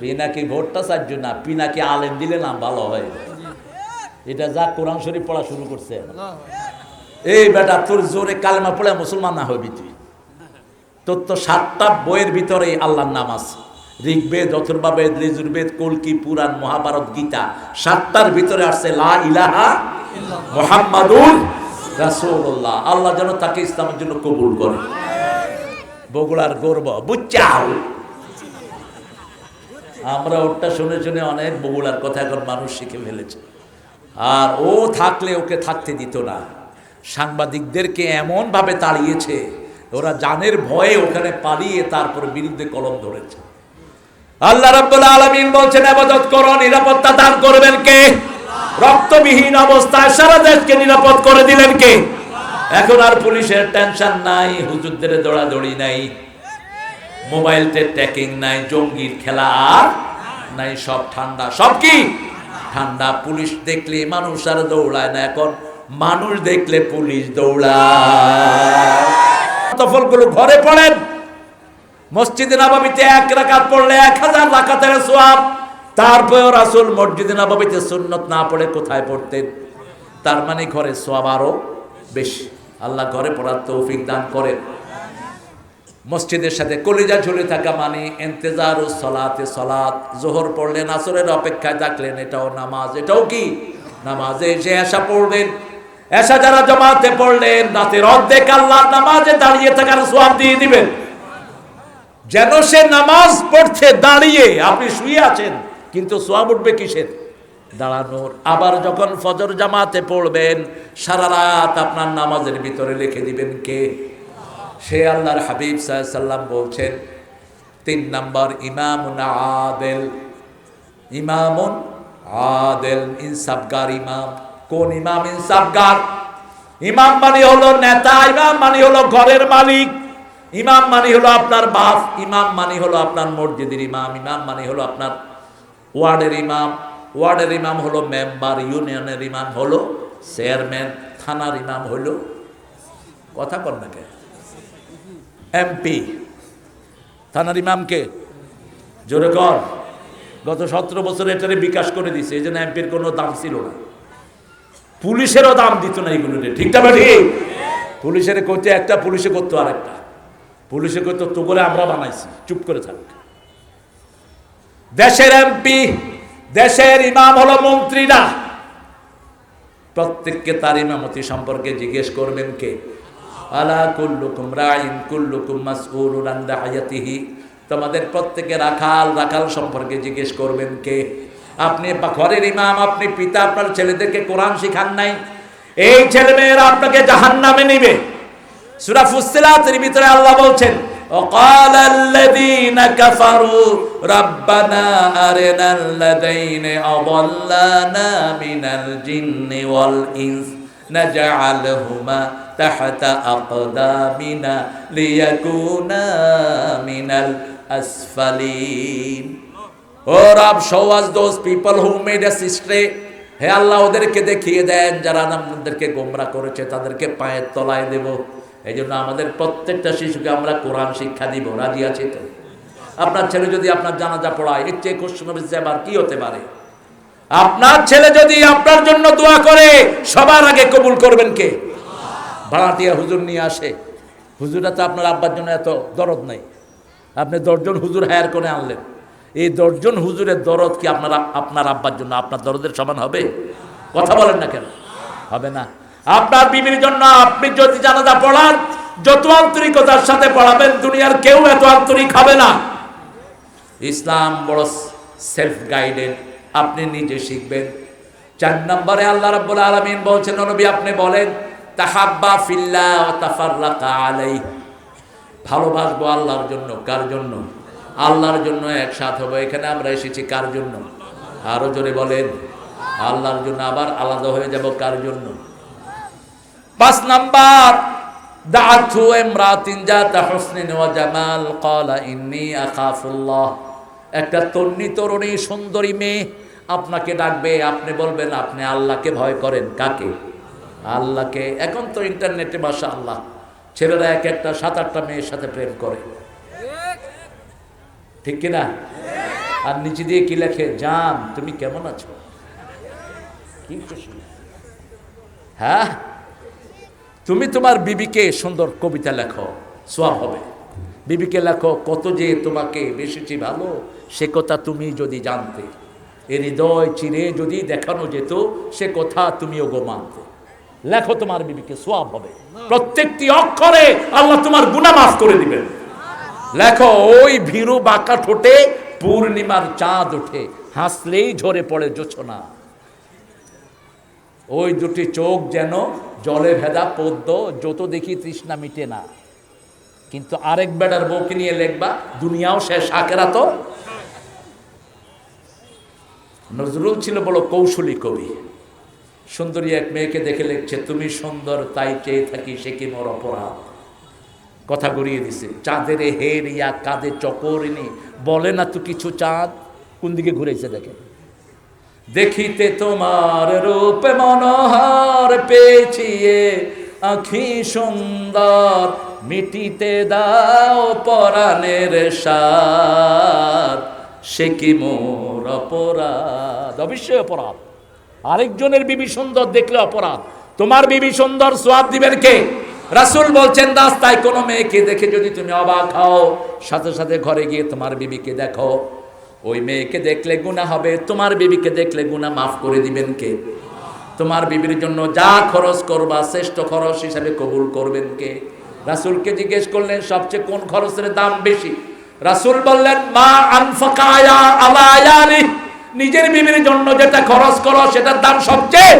পিনাকি ভোটটা চারজন না, পিনাকি আলেম দিলে নাম ভালো হয়। এটা যা কোরআন শরীফ পড়া শুরু করছে। এই বেটা, তোর জোরে কালেমা পড়ে মুসলমান না হবি তুই? তোর তো সাতটা বইয়ের ভিতরে আল্লাহর নাম আছে। ঋগ্বেদ, অথর্বাবেদ, ঋজুর্বেদ, কলকি, পুরাণ, মহাভারত, গীতা, সাতটার ভিতরে আসছে লা ইলাহা মোহাম্মদুর রাসূলুল্লাহ। আল্লাহ যেন তাকে ইসলামের জন্য কবুল করে। বগুড়ার গর্ব বুচ্চাও আমরা ওটা শুনে শুনে অনেক বগুড়ার কথা এখন মানুষ শিখে ফেলেছে। আর ও থাকলে ওকে থাকতে দিত না। সাংবাদিকদেরকে এমনভাবে তাড়িয়েছে, ওরা জানের ভয়ে ওখানে পালিয়ে তারপর বিরুদ্ধে কলম ধরেছে। আল্লাহ রাব্বুল আলামিন বলছেন, আবাদত করো, নিরাপত্তা দান করবেন কে? রক্তবিহীন অবস্থায় সারা দেশকে নিরাপদ করে দিলেন কে? এখন আর পুলিশের টেনশন নাই, হুজুরদের দৌড়াদৌড়ি নাই। মোবাইলতে ট্যাকিং নাই, জঙ্গির খেলা আর নাই, সব ঠান্ডা। সব কি? ঠান্ডা। পুলিশ দেখলে মানুষ আর দৌড়ায় না এখন। মানুষ দেখলে পুলিশ দৌড়ায়। তফলগুলো ঘরে পড়েন। মসজিদে নাবাবিতে এক রাকাত পড়লে এক হাজার রাকাতের সোয়াব। তারপরে রাসুল মসজিদে নবাবিতে সুন্নত না পড়ে কোথায় পড়তেন? তার মানে ঘরে সোয়াব আরও বেশি। আল্লাহ ঘরে পড়ার তৌফিক দান করেন। মসজিদের সাথে কলিজা ঝুলে থাকা মানে এন্তেজার ও সলাতে সলাত, জোহর পড়লেন, আসরের অপেক্ষায় থাকলেন, এটাও নামাজ, এটাও কি? নামাজে এসে এসা পড়বেন। এসা যারা জমাতে পড়লেন, রাতের অর্ধেক আল্লাহ নামাজে দাঁড়িয়ে থাকার সোয়াব দিয়ে দিবেন। যেন সে নামাজ পড়ছে, দাঁড়িয়ে আপনি শুয়ে আছেন, কিন্তু সোয়াব উঠবে কিসের? দাঁড়ানোর। আবার যখন ফজর জামাতে পড়বেন, সারা রাত আপনার নামাজের ভিতরে লিখে দিবেন কে? সে আল্লাহর হাবিব সাল্লাম বলছেন, তিন নম্বর, ইমামুন আদেল। ইমামুন আদেল, ইনসাফগার ইমাম। কোন ইমাম ইনসাফগার? ইমাম মানে হলো নেতা, ইমাম মানে হলো ঘরের মালিক। ইমাম মানে হলো আপনার বাপ, ইমাম মানে হলো আপনার মসজিদের ইমাম ইমাম মানে হলো আপনার ওয়ার্ডের ইমাম। ওয়ার্ডের ইমাম হলো মেম্বার, ইউনিয়নের ইমাম হলো চেয়ারম্যান, থানার ইমাম হলো, কথা কর না কে এমপি। থানার ইমামকে। জোরে কর। গত সতেরো বছর এটারে বিকাশ করে দিছে, এই জন্য এমপির কোনো দাম ছিল না। পুলিশেরও দাম দিত না এইগুলো ঠিক না ঠিক পুলিশের করতে একটা, পুলিশে করতো আরেকটা। পুলিশে করতো তো বলে আমরা বানাইছি, চুপ করে থাক। দেশের এমপি, দেশের ইমাম হলো মন্ত্রীরা। প্রত্যেককে তার ইমামতি সম্পর্কে জিজ্ঞেস করবেন কে? আলা কুল্লুকুম রাইন কুল্লুকুম মাসউলুন আন রাইয়াতিহি তোমাদের প্রত্যেকে রাখাল রাখাল সম্পর্কে জিজ্ঞেস করবেন কে আপনি বা- ঘরের ইমাম আপনি পিতা আপনার ছেলেদেরকে কোরআন শিখান নাই এই ছেলে মেয়েরা আপনাকে জাহান্নামে নিবে সূরা ফুসসিলাতের ভিতরে আল্লাহ বলছেন وقال الذين كفروا ربنا أرنا الذين أضلانا من الجن والإنس نجعلهما تحت أقدامنا ليكونا من الأسفلين ও রব show us those people who made us stray হে আল্লাহ ওদেরকে দেখিয়ে দেন যারা আমাদেরকে গোমরা করেছে তাদেরকে পায়ের তলায় দেব এই জন্য আমাদের প্রত্যেকটা শিশুকে আমরা কোরআন শিক্ষা দিব রাজি আছে তো আপনার ছেলে যদি আপনার জানাজা পড়ায় এর চেয়ে কোশ্চেন আবার কি হতে পারে আপনার ছেলে যদি আপনার জন্য দোয়া করে, সবার আগে কবুল করবেন কে? ভাড়াটিয়া হুজুর নিয়ে আসে। হুজুরা তো আপনার আব্বার জন্য এত দরদ নাই। আপনি দশজন হুজুর হায়ার করে আনলেন। এই দশজন হুজুরের দরদ কি আপনার আপনার আব্বার জন্য? আপনার দরদের সমান হবে? কথা বলেন না কেন? হবে না। আপনার বিবির জন্য আপনি যদি জানাজা পড়ান, যত আন্তরিকতার সাথে পড়াবেন, দুনিয়ার কেউ এত আন্তরিক হবে না। ইসলাম বড় সেলফ গাইডেড আপনি নিজে শিখবেন। চার নম্বরে আল্লাহ রাব্বুল আলামিন বলছেন নবী, আপনি বলেন, তাহাব্বা তাফাররাকা আলাই ভালোবাসবো আল্লাহর জন্য, কার জন্য? আল্লাহর জন্য একসাথ হব। এখানে আমরা এসেছি কার জন্য? আরও জোরে বলেন, আল্লাহর জন্য আবার আলাদা হয়ে যাব কার জন্য? পাঁচ নাম্বার, দাআতু ইমরাতিন জাতা হুসনিন ওয়া জামাল। ক্বালা, ইন্নী আখাফুল্লাহ। একটা তন্নি তরুণী সুন্দরী মেয়ে আপনাকে ডাকবে, আপনি বলবেন, আপনি আল্লাহকে ভয় করেন, কাকে? আল্লাহকে, এখন তো ইন্টারনেটে মাসা আল্লাহ ছেলেরা এক একটা, সাত আটটা মেয়ের সাথে প্রেম করে। ঠিক কিনা আর নিচে দিয়ে কি লেখে? জান, তুমি কেমন আছো? কি হ্যাঁ? তুমি তোমার বিবিকে সুন্দর কবিতা লেখো, সোয়াব হবে। বিবিকে লেখো, কত যে তোমাকে বেশিটি ভালো, সে কথা তুমি যদি জানতে, এ হৃদয় চিরে যদি দেখানো যেত, সে কথা তুমিও গো মানতে। লেখো তোমার বিবিকে, সোয়াব হবে। প্রত্যেকটি অক্ষরে আল্লাহ তোমার গুনাহ মাফ করে দিবেন। লেখো, ওই ভীরু বাঁকা ঠোঁটে পূর্ণিমার চাঁদ ওঠে, হাসলেই ঝরে পড়ে জোছনা। ওই দুটি চোখ যেন জলে ভেদা পদ্ম, যত দেখি তৃষ্ণা মিটে না। কিন্তু আরেক বেটার বউকে নিয়ে লেখবা, দুনিয়াও শেষ আকেরা তো নজরুল ছিল বড় কৌশলী কবি। সুন্দরী এক মেয়েকে দেখে লিখছে, তুমি সুন্দর, তাই চেয়ে থাকি সে কি মোর অপরাধ? কথা গড়িয়ে দিছে, চাঁদের হে রিয়া কাঁদে চকরিনি বলে না তো কিছু চাঁদ? কোন দিকে ঘুরেছে দেখে? দেখিতে তোমার রূপে মনোহার পেয়েছি আখি সুন্দর মিটিতে দাও পরাণের সাত সে কি মোর অপরাধ? অবশ্যই অপরাধ। আরেকজনের বিবি সুন্দর দেখলে অপরাধ। তোমার বিবি সুন্দর সোয়াব দিবেন কে? রাসুল বলছেন, রাস্তায় কোনো মেয়েকে দেখে যদি তুমি অবাক হও, সাথে সাথে ঘরে গিয়ে তোমার বিবিকে দেখো। ওই মেয়েকে দেখলে গুণা হবে, তোমার বিবিকে দেখলে গুণা মাফ করে দিবেন কে? তোমার বিবির জন্য যা খরচ করবা, শ্রেষ্ঠ খরচ হিসাবে কবুল করবেন কে? রাসুলকে জিজ্ঞেস করলেন, সবচেয়ে কোন খরচের দাম বেশি? রাসুল বললেন, মা আনফাকায়া আলায়ালি নিজের বিবির জন্য যেটা খরচ করো, সেটার দাম সবচেয়ে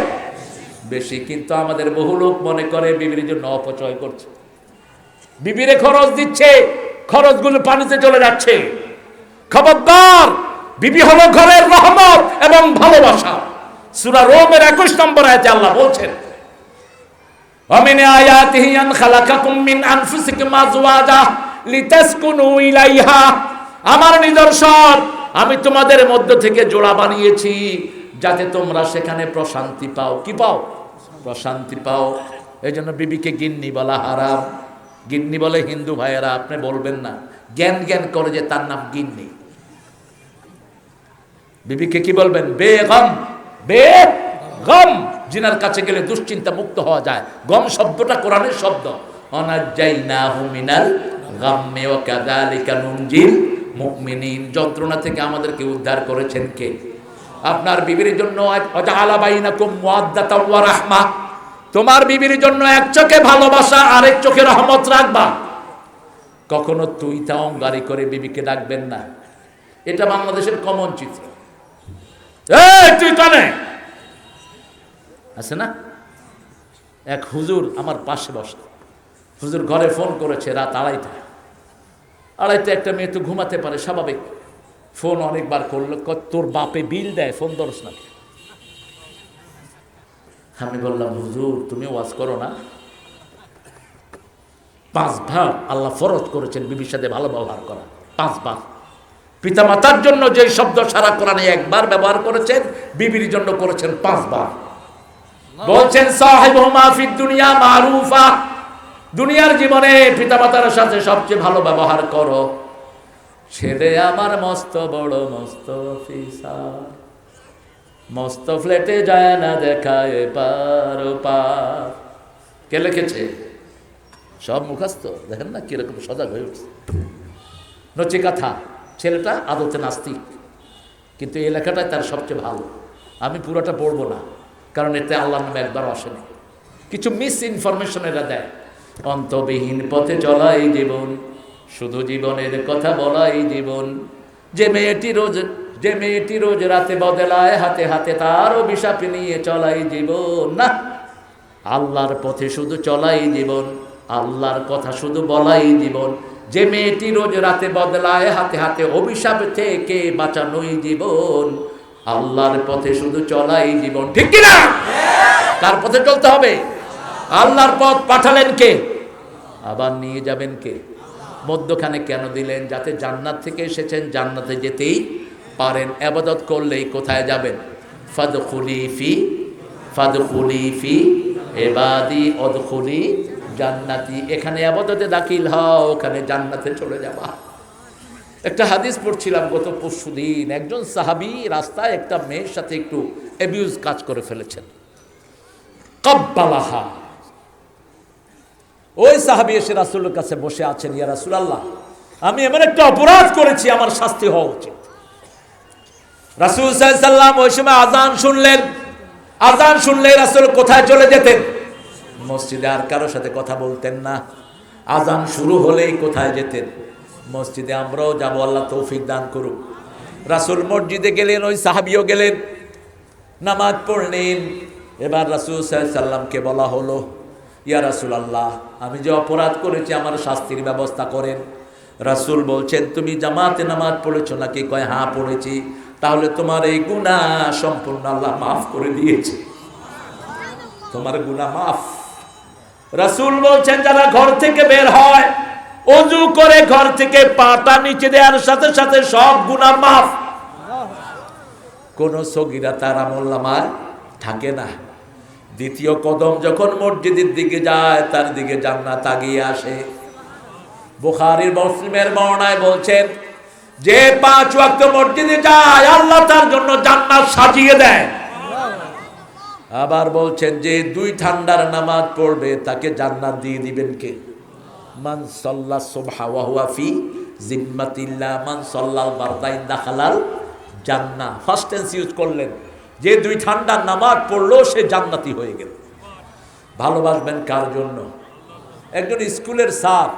বেশি। কিন্তু আমাদের বহু লোক মনে করে বিবির জন্য অপচয় করছে। বিবিরে খরচ দিচ্ছে, খরচগুলো পানিতে চলে যাচ্ছে। খবরদার, বিবি হলো ঘরের রহমত এবং ভালোবাসা। সূরা রোমের 21 নম্বর আয়াতে আল্লাহ বলছেন অমিনে আয়াতিহি আন খালাকাকুম মিন আনফুসিকুম আজওয়াজা লিতাসকুনু ইলাইহা। আমার নিদর্শন, আমি তোমাদের মধ্য থেকে জোড়া বানিয়েছি যাতে তোমরা সেখানে প্রশান্তি পাও। কি পাও? প্রশান্তি পাও। এই জন্য বিবিকে গিন্নি বলা হারাম। গিন্নি বলে হিন্দু ভাইয়েরা, আপনি বলবেন না। জ্ঞান জ্ঞান করে যে তার নাম গিন্নি। বিবিকে কি বলবেন? বেগম। বে গম জিনার কাছে গেলে দুশ্চিন্তা মুক্ত হওয়া যায়। গম শব্দটা কোরআনের শব্দ। যন্ত্রণা থেকে আমাদেরকে উদ্ধার করেছেন কে? আপনার বিবির জন্য রাহমা। তোমার বিবির জন্য এক চোখে ভালোবাসা, আরেক চোখে রহমত রাখবা। কখনো তুই তা অঙ্গারি করে বিবিকে ডাকবেন না। এটা বাংলাদেশের কমন চিত্র। তুই কানে? আছে না? এক হুজুর আমার পাশে বসে হুজুর ঘরে ফোন করেছে রাত আড়াইটা আড়াইতে একটা মেয়ে তো ঘুমাতে পারে, স্বাভাবিক। ফোন অনেকবার করল তোর বাপে বিল দেয়, ফোন ধরস না আমি বললাম, হুজুর, তুমি ওয়াজ করো না? পাঁচ ভাগ আল্লাহ ফরজ করেছেন বিবির সাথে ভালো ব্যবহার করা পাঁচ ভাগ পিতা মাতার জন্য যে শব্দ সারা কোরআনে একবার ব্যবহার করেছেন, বিবির জন্য করেছেন পাঁচ পাঁচবার। বলছেন সাহেব মাফিদ দুনিয়া মারুফা। দুনিয়ার জীবনে পিতামাতার সাথে সবচেয়ে ভালো ব্যবহার করো। ছেলে আমার মস্ত বড়, মস্ত মস্ত ফ্ল্যাটে যায় না দেখায় পার পার। কে লিখেছে? সব মুখাস্ত দেখেন না কীরকম সজাগ হয়ে উঠছে। নচিকাথা, ছেলেটা আদতে নাস্তিক। কিন্তু এই লেখাটাই তার সবচেয়ে ভালো। আমি পুরোটা পড়ব না। কারণ এতে আল্লাহর নামে একবার আসেনি। কিছু মিস ইনফরমেশন এরা দেয়। অন্তবিহীন পথে চলা এই জীবন, শুধু জীবনের কথা বলা এই জীবন। যে মেয়েটি রোজ, যে মেয়েটি রোজ রাতে বদলায়, হাতে হাতে তার অভিশাপ নিয়ে চলাই জীবন। না, আল্লাহর পথে শুধু চলাই জীবন, আল্লাহর কথা শুধু বলাই জীবন। যে মেয়েটি রোজ রাতে বদলায়, হাতে হাতে অভিশাপ থেকে বাঁচানোই জীবন। আল্লাহর পথে শুধু চলাই জীবন, ঠিক কিনা? কার পথে চলতে হবে? আল্লাহর পথ পাঠালেন কে? আবার নিয়ে যাবেন কে? মধ্যখানে কেন দিলেন? যাতে জান্নাত থেকে এসেছেন, জান্নাতে যেতেই পারেন। আবাদত করলেই কোথায় যাবেন? ফাদ খুলিফি এবাদি অদখুলি জান্নাতি। এখানে আবাদতে দাখিল হও, ওখানে জান্নাতে চলে যাবা। একটা হাদিস পড়ছিলাম গত পরশু দিন। একজন সাহাবি রাস্তায় একটা মেয়ের সাথে একটু অ্যাবিউজ কাজ করে ফেলেছেন। কব্বালাহা। ওই সাহাবি এসে রাসুলের কাছে বসে আছেন, ইয়া রাসুল আল্লাহ আমি এমন একটা অপরাধ করেছি, আমার শাস্তি হওয়া উচিত। রাসুল সাল্লাম ওই সময় আজান শুনলেন। আজান শুনলে রাসুল কোথায় চলে যেতেন? মসজিদে আর কারোর সাথে কথা বলতেন না। আজান শুরু হলেই কোথায় যেতেন? মসজিদে আমরাও যাব, আল্লাহ তৌফিক দান করুক। রাসুল মসজিদে গেলেন, ওই সাহাবিও গেলেন। নামাজ পড়লেন। এবার রাসুল সাল্লামকে বলা হলো, ইয়া রাসুল আল্লাহ আমি যে অপরাধ করেছি, আমার শাস্তির ব্যবস্থা করেন। রাসুল বলছেন, তুমি জামাতে নামাজ পড়েছো নাকি? কয় হ্যাঁ পড়েছি। তাহলে তোমার এই গুণা সম্পূর্ণ আল্লাহ মাফ করে দিয়েছে। তোমার গুণা মাফ। রাসুল বলছেন, যারা ঘর থেকে বের হয় অজু করে ঘর থেকে পাতা নিচে দেওয়ার সাথে সাথে সব গুণা মাফ। কোন সগিরা তার আমল্লামার থাকে না। দ্বিতীয় কদম যখন মসজিদের দিকে যায়, তার দিকে জান্নাত আগিয়ে আসে। বুখারীর মুসলিমের বর্ণায় বলছেন, যে পাঁচ ওয়াক্ত মসজিদে যায়, আল্লাহ তার জন্য জান্নাত সাজিয়ে দেয়। আবার বলছেন, যে দুই ঠান্ডার নামাজ পড়বে, তাকে জান্নাত দিয়ে দিবেন কে? মান সাল্লা সুবহা ওয়া হুয়া ফি জিম্মাতিল্লাহ, মান সাল্লাল বারদাইন দাখালাল জান্না ফার্স্ট টেন্স ইউজ করলেন। যে দুই ঠান্ডার নামাজ পড়ল, সে জান্নাতি হয়ে গেল। ভালোবাসবেন কার জন্য? একজন স্কুলের স্যার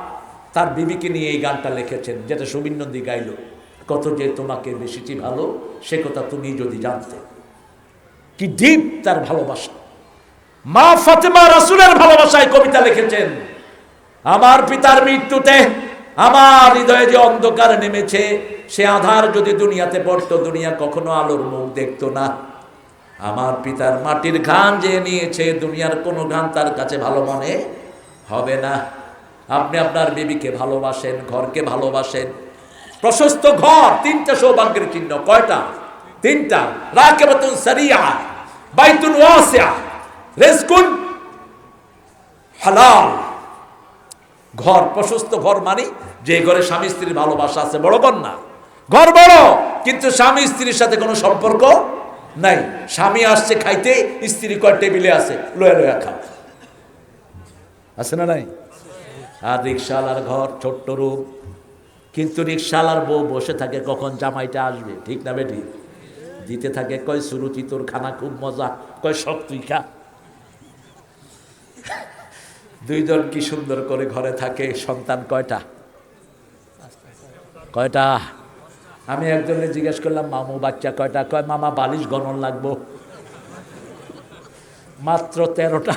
তার বিবিকে নিয়ে এই গানটা লিখেছেন, যেটা সুবিন নন্দী গাইল। কত যে তোমাকে বেশিটি ভালো, সে কথা তুমি যদি জানতে। কি ডিপ তার ভালোবাসা। মা ফাতেমা রাসুলের ভালোবাসায় কবিতা লিখেছেন। আমার পিতার মৃত্যুতে আমার হৃদয়ে যে অন্ধকার নেমেছে, সে আধার যদি দুনিয়াতে পড়তো, দুনিয়া কখনো আলোর মুখ দেখতো না। আমার পিতার মাটির ঘান যে নিয়েছে, দুনিয়ার কোনো ঘান তার কাছে ভালো মনে হবে না। আপনি আপনার বিবিকে ভালোবাসেন, ঘরকে ভালোবাসেন। প্রশস্ত ঘর, তিনটা সৌভাগ্যের চিহ্ন। কয়টা? তিনটা। রাকেবাতুন সারিয়া, বাইতুন ওয়াসিয়া। রিজকুন হালাল। ঘর, প্রশস্ত ঘর মানে যে ঘরে স্বামী স্ত্রীর ভালোবাসা আছে, বড় না ঘর বড়, কিন্তু স্বামী স্ত্রীর সাথে কোনো সম্পর্ক নাই। স্বামী আসছে খাইতে, স্ত্রী কয়, টেবিলে আছে, লয়া লয়া খাও। আছে না নাই? আর রিক্সাওয়ালার ঘর, ছোট্ট রূপ কিন্তু রিক্সাওয়ালার বউ বসে থাকে, কখন জামাইটা আসবে? ঠিক না বেটি? দিতে থাকে, কয়, সুরুচি, তোর খানা খুব মজা। কয় সব তুই খা। দুইজন কি সুন্দর করে ঘরে থাকে? সন্তান কয়টা? কয়টা? আমি একজনে জিজ্ঞেস করলাম, মামু, বাচ্চা কয়টা? কয়, মামা, বালিশ গণন লাগবো। মাত্র তেরোটা।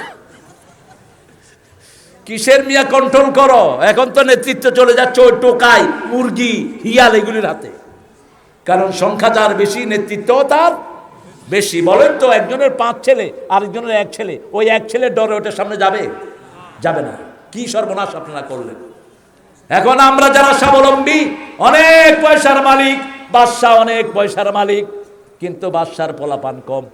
কিসের মিয়া কন্ট্রোল করো? এখন তো নেতৃত্ব চলে যাচ্ছে ওই টোকাই, মুরগি, হিয়াল এগুলির হাতে। কারণ সংখ্যা যার বেশি নেতৃত্ব তার বেশি। বলেন তো, একজনের পাঁচ ছেলে, আরেকজনের এক ছেলে। ওই এক ছেলের ডরে ওটার সামনে যাবে? যাবে না। কি সর্বনাশ আপনারা করলেন? এখন আমরা যারা স্বাবলম্বী, অনেক পয়সার মালিক, বাদশাহ অনেক পয়সার মালিক, কিন্তু বাদশার পোলাপান কম।